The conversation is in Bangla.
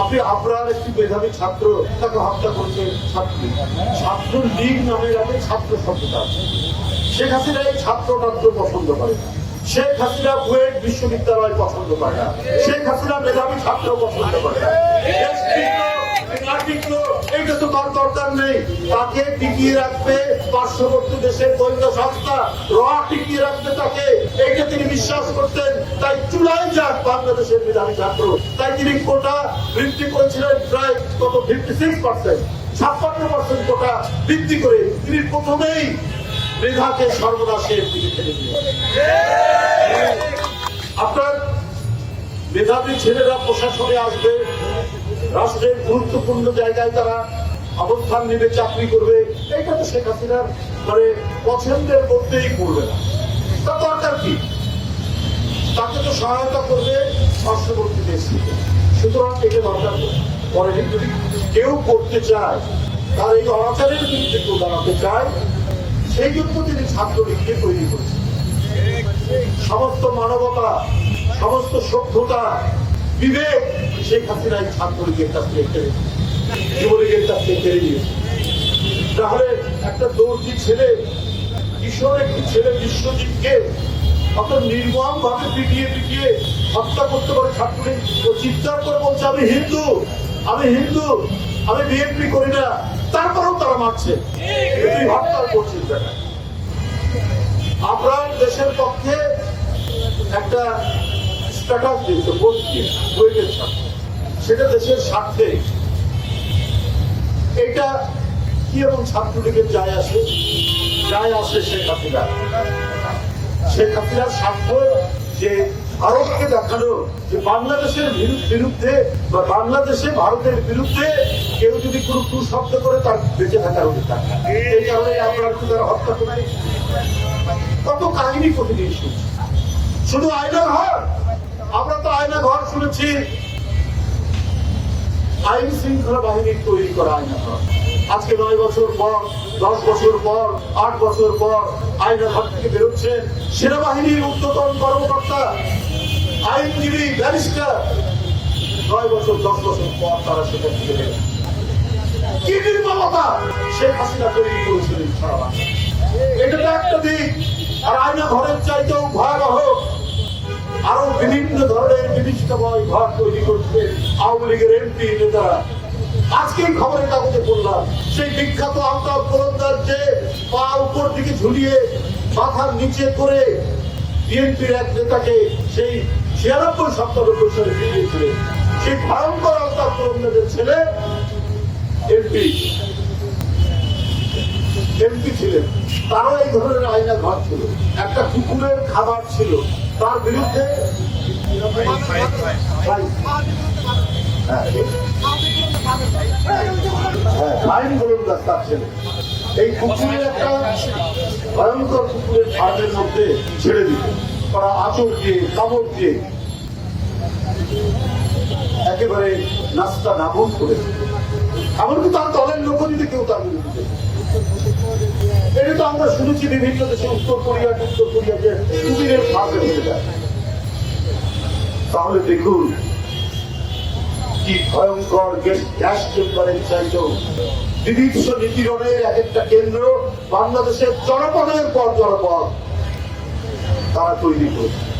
আপনি, আপনার একটি মেধাবী ছাত্র, তাকে হত্যা করেছে ছাত্রী। ছাত্র লীগ নামের একটা ছাত্র শব্দটা আছে। শেখ হাসিনা এই ছাত্র টাত্র পছন্দ করে শেখ হাসিনা বুয়েট বিশ্ববিদ্যালয় পছন্দ করে না। শেখ হাসিনা মেধাবী ছাত্র পছন্দ করে না। তাকে টিকিয়ে রাখবে পার্শ্ববর্তী দেশের গোয়েন্দা সংস্থা। র টিকিয়ে রাখবে তাকে। এইটা তিনি বিশ্বাস করতেন, তাই চুলাই যাক বাংলাদেশের মেধাবী ছাত্র তাই তিনি কোটা বৃদ্ধি করেছিলেন প্রায় কত ফিফটি সিক্স পার্সেন্ট ছাপ্পান্ন পার্সেন্ট কোটা বৃদ্ধি করে তিনি প্রথমেই মেধাকে সর্বনাশের দিকে ঠেলে দিয়েছেন আপনার মেধাবী ছেলেরা প্রশাসনে আসবে, রাষ্ট্রের গুরুত্বপূর্ণ জায়গায় তারা অবস্থান নেবে, চাকরি করবে, এইটা তো শেখ হাসিনার মানে পছন্দের মধ্যেই করবে না। কি? তাকে তো সহায়তা করবে পার্শ্ববর্তী দেশ থেকে। সুতরাং এটা দরকার পরে যদি কেউ করতে চায়, তার এই অনাচারের বিরুদ্ধে কেউ দাঁড়াতে চায়, সেই জন্য তিনি ছাত্রলীগকে তৈরি করেছেন। সমস্ত মানবতা, সমস্ত সভ্যতা, বিবেক শেখ হাসিনা এই ছাত্রলীগের কাছ থেকে কেড়ে যুবলীগের কাছ থেকে কেড়ে নিয়েছে। তাহলে একটা দর্জি ছেলে কিশোর একটি ছেলে বিশ্বজিৎকে অত নির্মম ভাবে পিটিয়ে পিটিয়ে হত্যা করতে পারে ও চিৎকার করে বলছে, আমি হিন্দু আমি হিন্দু, আমি বিএনপি করি না। তারপরেও তারা মারছে। হত্যা করছিস দেখা দেশের পক্ষে একটা স্ট্যাটাস দিয়েছে ভোট দিয়ে স্বার্থে সেটা দেশের স্বার্থে। এটা কি এবং ছাত্রলীগের যায় আসে? যায় আসে শেখ হাসিনা শেখ হাসিনার স্বার্থ যে ভারতকে দেখানো, যে বাংলাদেশের বিরুদ্ধে বা বাংলাদেশে ভারতের বিরুদ্ধে কেউ যদি কোনো কুশব্দ করে, তার বেঁচে থাকার অধিকার এই কারণে আমরা তারা হত্যা করি কত কাহিনী প্রতিদিন শুনছি। শুধু আয়না ঘর? আমরা তো আয়না ঘর শুনেছি। আইন শৃঙ্খলা বাহিনীর তৈরি করা আয়না ঘর। আজকে নয় বছর পর, দশ বছর পর, আট বছর পর আয়না ঘর থেকে বেরোচ্ছে সেনাবাহিনীর উদ্যতন কর্মকর্তা, আইনজীবী, ব্যারিস্টার। নয় বছর, দশ বছর পর তারা সেখান থেকে বেরোচ্ছে কি নির্মমতা? শেখ হাসিনা তৈরি করেছিলেন এটা তো একটা দিক। আর আয়না ঘরের চাইতেও ভয়াবহ। আরও বিভিন্ন ধরনের বিনিষ্টময় ঘর তৈরি করছে আওয়ামী লীগের এমপি নেতারা আজকে খবরের কাগজে পড়লাম সেই বিখ্যাত আলতাফ গোলন্দার যে পা উপর দিকে ঝুলিয়ে মাথার নিচে করে বিএনপির এক নেতাকে সেই ছিয়ানব্বই সপ্তানব্বই সালে ফিরিয়েছিলেন সেই ভয়ঙ্কর আলতাফ গোলন্দারের ছেলে এমপি। এমপি ছিলেন। তারও এই ধরনের আইনা ঘর ছিল। একটা কুকুরের খাবার ছিল। তার বিরুদ্ধে আইন গোলন্দাজ তার এই কুকুরের একটা ভয়ঙ্কর কুকুরের ফার্মের মধ্যে ছেড়ে দিত তারা আচর দিয়ে, কামড় দিয়ে একেবারে নাস্তা নাবন করে এমনকি তার দলের লোক যদি কেউ তার এটা তো আমরা শুনেছি বিভিন্ন দেশে উত্তর কোরিয়া উত্তর কোরিয়া যে কুমিরের ফাঁকে হয়ে যায়। তাহলে দেখুন কি ভয়ঙ্কর গ্যাস নিপীড়নের এক একটা কেন্দ্র বাংলাদেশের জনপদের পর জনপদ তারা তৈরি করেছে।